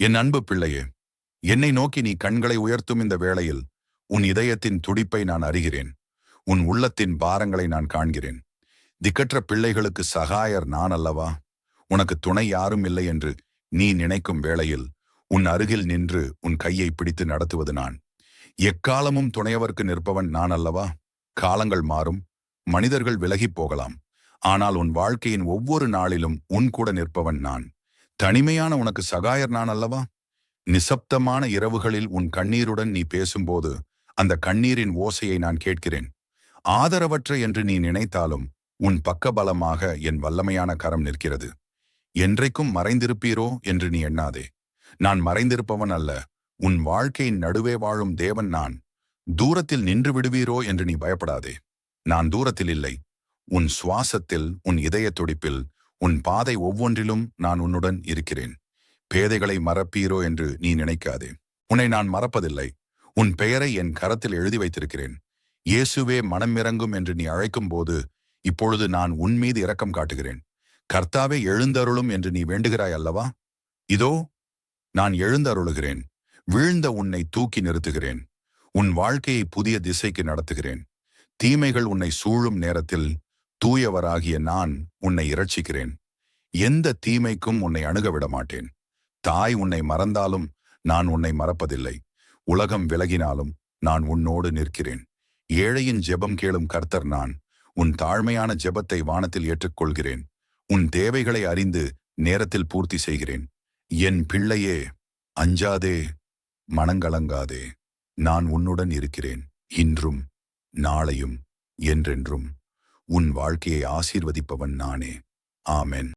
என் அன்பு பிள்ளையே என்னை நோக்கி நீ கண்களை உயர்த்தும் இந்த வேளையில் உன் இதயத்தின் துடிப்பை நான் அறிகிறேன். உன் உள்ளத்தின் பாரங்களை நான் காண்கிறேன். திக்கற்ற பிள்ளைகளுக்கு சகாயர் நான் அல்லவா? உனக்கு துணை யாரும் இல்லை என்று நீ நினைக்கும் வேளையில் உன் அருகில் நின்று உன் கையை பிடித்து நடத்துவது நான். எக்காலமும் துணையவர்க்கு நிற்பவன் நான் அல்லவா? காலங்கள் மாறும் மனிதர்கள் விலகிப் போகலாம். ஆனால் உன் வாழ்க்கையின் ஒவ்வொரு நாளிலும் உன் கூட நிற்பவன் நான். தனிமையான உனக்கு சகாயர் நான் அல்லவா? நிசப்தமான இரவுகளில் உன் கண்ணீருடன் நீ பேசும்போது அந்த கண்ணீரின் ஓசையை நான் கேட்கிறேன். ஆதரவற்ற என்று நீ நினைத்தாலும் உன் பக்கபலமாக என் வல்லமையான கரம் நிற்கிறது. என்றைக்கும் மறைந்திருப்பீரோ என்று நீ எண்ணாதே. நான் மறைந்திருப்பவன் அல்ல. உன் வாழ்க்கையின் நடுவே வாழும் தேவன் நான். தூரத்தில் நின்று விடுவீரோ என்று நீ பயப்படாதே. நான் தூரத்தில் இல்லை. உன் சுவாசத்தில் உன் இதய துடிப்பில் உன் பாதை ஒவ்வொன்றிலும் நான் உன்னுடன் இருக்கிறேன். பேதைகளை மறப்பீரோ என்று நீ நினைக்காதே. உன்னை நான் மறப்பதில்லை. உன் பெயரை என் கரத்தில் எழுதி வைத்திருக்கிறேன். இயேசுவே மனம் இறங்கும் என்று நீ அழைக்கும் போது இப்பொழுது நான் உன் மீது இரக்கம் காட்டுகிறேன். கர்த்தாவே எழுந்தருளும் என்று நீ வேண்டுகிறாய் அல்லவா? இதோ நான் எழுந்தருளுகிறேன். வீழ்ந்த உன்னை தூக்கி நிறுத்துகிறேன். உன் வாழ்க்கையை புதிய திசைக்கு நடத்துகிறேன். தீமைகள் உன்னை சூழும் நேரத்தில் தூயவராகிய நான் உன்னை இரட்சிக்கிறேன். எந்த தீமைக்கும் உன்னை அணுக விட மாட்டேன். தாய் உன்னை மறந்தாலும் நான் உன்னை மறப்பதில்லை. உலகம் விலகினாலும் நான் உன்னோடு நிற்கிறேன். ஏழையின் ஜெபம் கேளும் கர்த்தர் நான். உன் தாழ்மையான ஜெபத்தை வானத்தில் ஏற்றுக்கொள்கிறேன். உன் தேவைகளை அறிந்து நேரத்தில் பூர்த்தி செய்கிறேன். என் பிள்ளையே அஞ்சாதே மனங்கலங்காதே. நான் உன்னுடன் இருக்கிறேன். இன்றும் நாளையும் என்றென்றும். உன் வாழ்க்கையை ஆசீர்வதிப்பவன் நானே. ஆமென்.